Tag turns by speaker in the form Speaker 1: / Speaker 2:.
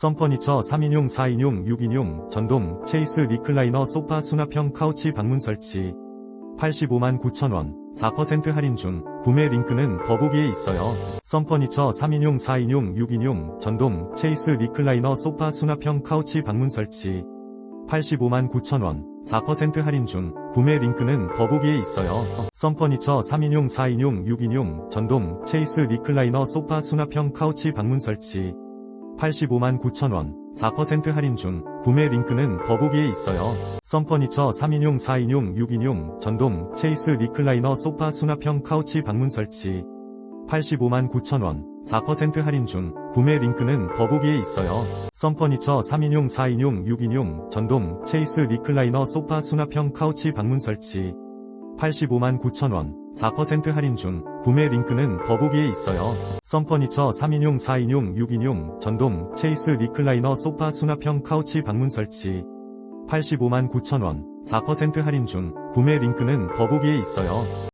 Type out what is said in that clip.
Speaker 1: 썬퍼니처 3인용 4인용 6인용 전동 체이스 리클라이너 소파 수납형 카우치 방문 설치. 85만 9천원. 4% 할인 중 구매 링크는 더보기에 있어요. 썬퍼니처 3인용 4인용 6인용 전동 체이스 리클라이너 소파 수납형 카우치 방문 설치. 85만 9천원. 4% 할인 중 구매 링크는 더보기에 있어요. 썬퍼니처 3인용 4인용 6인용 전동 체이스 리클라이너 소파 수납형 카우치 방문 설치 85만 9천원 4% 할인 중 구매 링크는 더보기에 있어요. 썬퍼니처 3인용 4인용 6인용 전동 체이스 리클라이너 소파 수납형 카우치 방문 설치 85만 9천원 4% 할인 중 구매 링크는 더보기에 있어요. 썬퍼니처 3인용 4인용 6인용 전동 체이스 리클라이너 소파 수납형 카우치 방문 설치 85만 9천원 4% 할인 중 구매 링크는 더보기에 있어요. 썬퍼니처 3인용 4인용 6인용 전동 체이스 리클라이너 소파 수납형 카우치 방문 설치 85만 9천원 4% 할인 중 구매 링크는 더보기에 있어요.